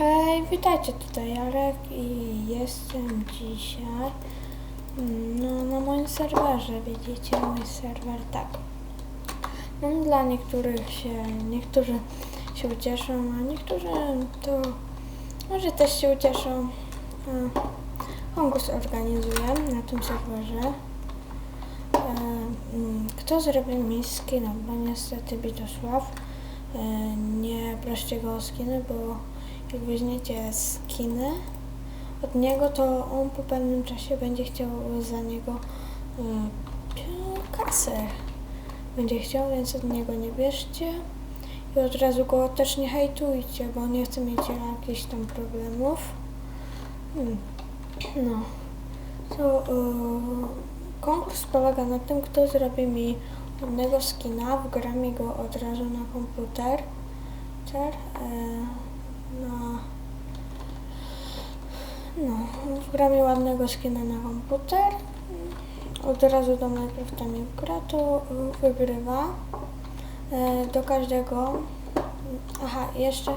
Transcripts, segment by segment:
Hej, witajcie, tutaj Jarek i jestem dzisiaj mm, no, na moim serwerze, widzicie mój serwer, tak. No, dla niektórych się, niektórzy się ucieszą, a niektórzy to może też się ucieszą. Konkurs organizuję na tym serwerze. E, mm, Kto zrobi mi skina? Bo niestety Bitosław e, nie proście go o skiny, bo jak weźmiecie skiny od niego, to on po pewnym czasie będzie chciał za niego e, kasę. Będzie chciał, więc od niego nie bierzcie. I od razu go też nie hejtujcie, bo nie chcę mieć jakichś tam problemów. Hmm. No. To e, konkurs polega na tym, kto zrobi mi ładnego skina, wgram mi go od razu na komputer. Ter, e, no, wgram mi ładnego skina na komputer. Od razu do Minecrafta mi gra, to wygrywa. E, do każdego. Aha, jeszcze.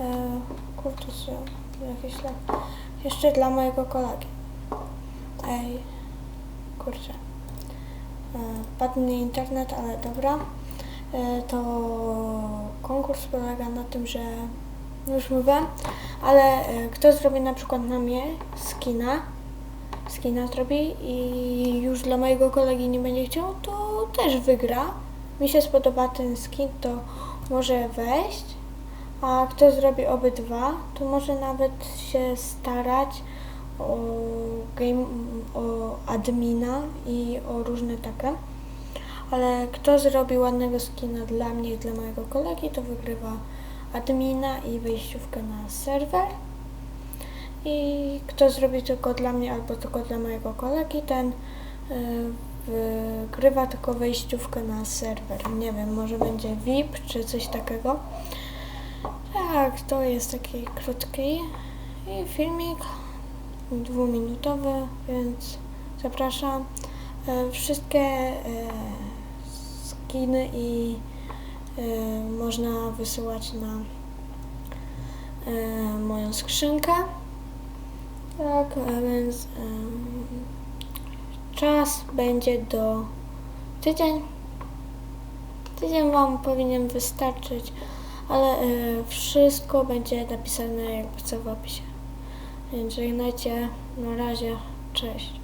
E, kurczę, jakiś lag. Jeszcze dla mojego kolegi. Ej, kurczę. E, padł internet, ale dobra. E, to konkurs polega na tym, że no już mówię, ale e, kto zrobi na przykład na mnie skina, skina zrobi i już dla mojego kolegi nie będzie chciał, to też wygra. Mi się spodoba ten skin, to może wejść. A kto zrobi obydwa, to może nawet się starać o, game, o admina i o różne takie. Ale kto zrobi ładnego skina dla mnie i dla mojego kolegi, to wygrywa admina i wejściówkę na serwer. I kto zrobi tylko dla mnie albo tylko dla mojego kolegi, ten y, wygrywa tylko wejściówkę na serwer. Nie wiem, może będzie VIP czy coś takiego. Tak, to jest taki krótki i filmik dwuminutowy, więc zapraszam. E, Wszystkie e, skiny i można wysyłać na e, moją skrzynkę. Tak, e, więc czas będzie do tydzień. Tydzień Wam powinien wystarczyć, ale e, wszystko będzie napisane jakby co w opisie. Więc żegnajcie, na razie, cześć.